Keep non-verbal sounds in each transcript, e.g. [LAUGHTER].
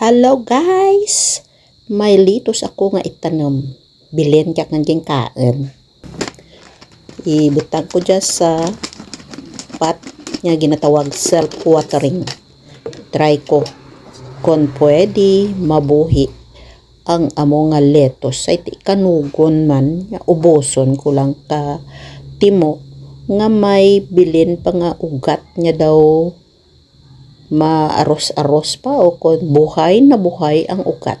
Hello guys! May litos ako nga itanom. Bilin ka nga dyan kain. Ibutang ko dyan sa pot nga ginatawag self-watering. Try ko kung pwede mabuhi ang amo nga letos ay ti kanugon man uboson ko lang ka timo nga may bilin pa nga ugat niya daw maaros-aros pa o kung buhay na buhay ang ugat.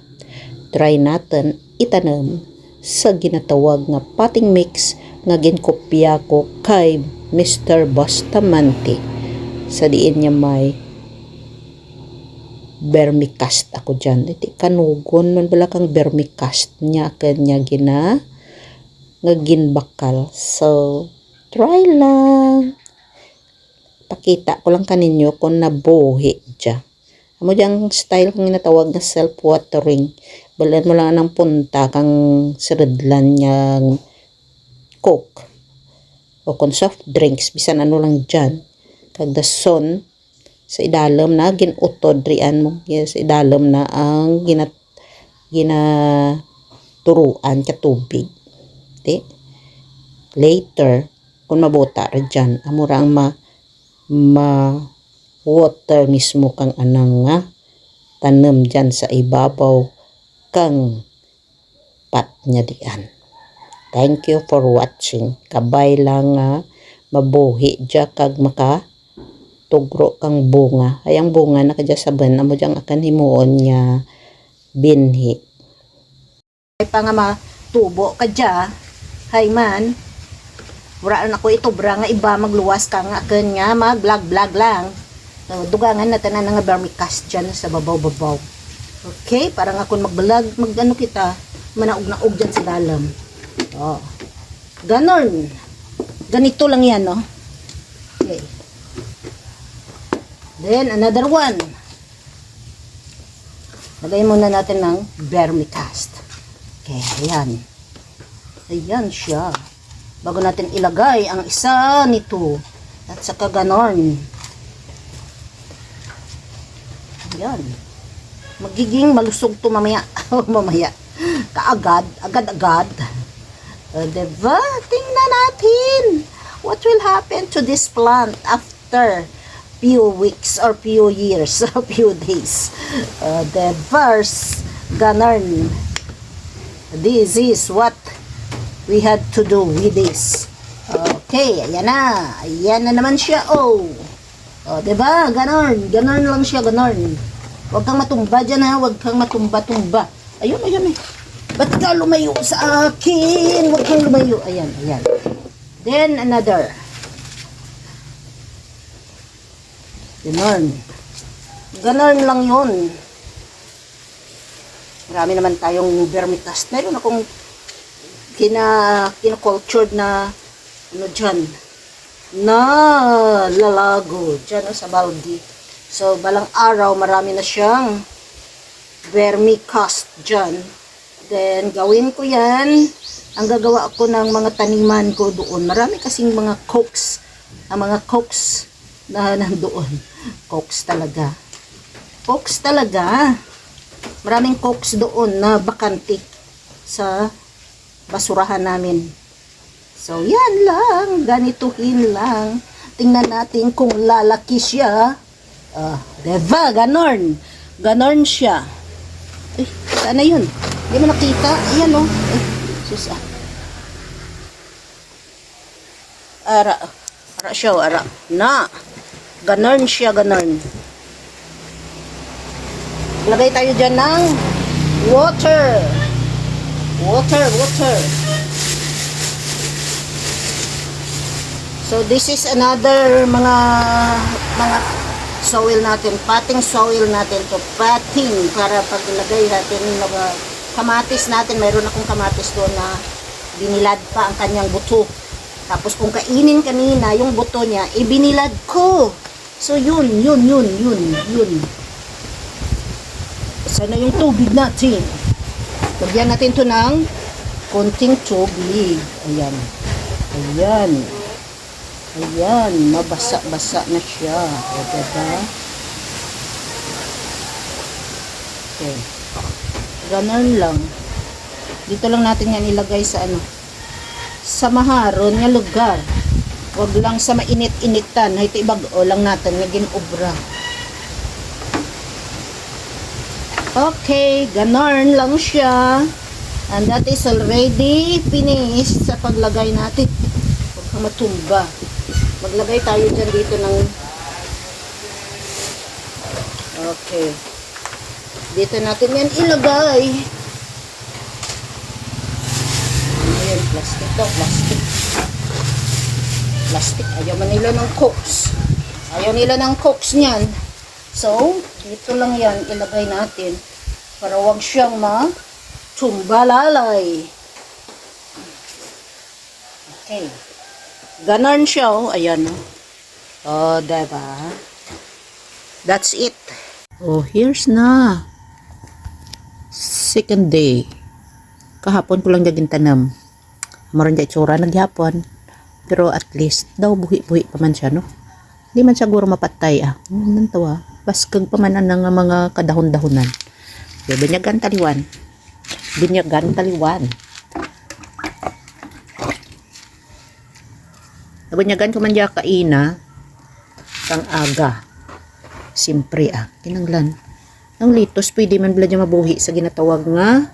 Try natin itanam sa ginatawag nga potting mix nga ginkopya ko kay Mr. Bustamante. Sa diin niya may vermicast ako dyan. Iti kanugon man bala kang vermicast niya kanya gina nga ginbakal. So, try lang pakita ko lang kaninyo kung nabuhi dya. Amo diyang style kang natawag na self-watering. Balan mo lang ng punta kang siridlan niyang coke. O kung soft drinks, bisan ano lang dyan. Kag the sun, sa idalom na, ginutod rian mo. Yes, idalom na ang ginat, ginaturuan ka tubig. Di? Later, kung mabuta rin dyan, amura ang ma ma water mismo kang anang nga tanem dyan sa ibabaw kang pat niya dian. Thank you for watching. Kabay lang nga mabuhi dya kag maka tugro kang bunga. Ay ang bunga nakadya sa ban amo dyang akan himuon niya binhi. Ay pa nga matubo ka dya. Hay man, Na ako ito, bra nga iba magluwas ka nga akin nga, mag-vlog-vlog lang. So, dugangan na nga vermicast dyan sa babaw-babaw. Okay, parang ako mag-vlog, mag-ano kita, manaog-naog dyan sa dalam. Oh. Ganon. Ganito lang yan, no? Okay. Then, another one. Lagay muna natin ng vermicast. Okay, ayan. Ayan siya bago natin ilagay ang isa nito. At saka ganon. Yan magiging malusog to mamaya. [LAUGHS] Mamaya. Kaagad agad-agad uh, diba? Tingnan natin. What will happen to this plant after few weeks or few years? [LAUGHS] Or few days? Uh, the verse ganon. This is what we had to do with this. Okay, ayan na. Ayan na naman siya. Oh. Oh, 'di ba? Ganon. Ganon lang siya, ganon. Huwag kang matumba diyan ha. Huwag kang matumba-tumba. Ayun, ayun eh. Ba't ka lumayo sa akin? Huwag kang lumayo. Ayan, ayan. Then another. Ganon. Ganon lang yun. Marami naman tayong vermicast. Meron akong kina kina-cultured na ano dyan? Na lalago dyan no, sa baldi. So balang araw marami na siyang vermicast dyan. Then gawin ko yan. Ang gagawa ko ng mga taniman ko doon. Marami kasing mga cokes. Ang mga cokes na [LAUGHS] nandoon. Cokes talaga. Cokes talaga. Maraming cokes doon na bakante sa basurahan namin. So, yan lang. Ganituhin lang. Tingnan natin kung lalaki siya. Ah, diba? Ganon. Ganon siya. Eh, saan na yun? Hindi mo nakita? Ayan o. Oh. Eh, sus ah. Ara. Ara siya, oh, ara. Na. Ganon siya, ganon. Lagay tayo dyan ng water. Water, water. So this is another mga mga soil natin, potting soil natin to potting para paglagay natin ng kamatis natin, mayroon akong kamatis doon na binilad pa ang kanyang buto. Tapos kung kainin kanina, yung buto niya, ibinilad ko. So yun, yun, yun, yun, yun. Sana yung tubig natin. Lagyan natin to ng konting tubig. Ayan. Ayan. Ayan. Mabasa-basa na siya. O, diba? Okay. Ganon lang. Dito lang natin yan ilagay sa ano. Sa maharon nga lugar. Huwag lang sa mainit-initan. Ito ibag-o lang natin. Naging obra. Okay, ganon lang siya. And that is already finished sa paglagay natin. Huwag kang matumba. Maglagay tayo dyan dito ng... Okay. Dito natin yan ilagay. Ayan, plastic to, plastic. Plastic. Ayaw man nila ng cokes. Ayaw nila ng cokes niyan. So, dito lang yan ilagay natin para wag siyang ma tumbalalay. Okay. Ganon siya, oh. Ayan, oh. Oh, diba? That's it. Oh, here's na. Second day. Kahapon ko lang gaging tanam. Maroon dyan itsura naghapon. Pero at least, daw buhi-buhi pa man siya, no? Hindi man siguro mapatay, ah. Hmm, nantawa. Baskag pa man ang mga kadahon-dahonan. Okay, binyagan taliwan. Binyagan taliwan. Nabunyagan ko man dyan kaina. Kang aga. Simpre ah. Kinanglan. Ang litos, pwede man dyan mabuhi sa ginatawag nga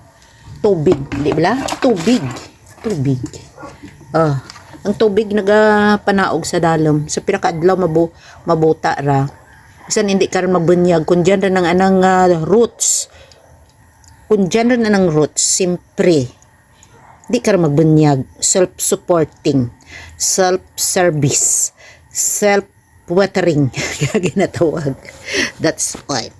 tubig. Di ba? Tubig. Tubig. Ah. Ang tubig nagapanaog sa dalom. Sa pinakaadlaw mabu mabuta ra. Bisan hindi ka rin mabunyag. Kung dyan rin ang anang ah, roots. Kung dyan rin ang roots, simpre. Di ka rin magbunyag. Self-supporting. Self-service. Self-watering. [LAUGHS] Kaya ginatawag. That's why.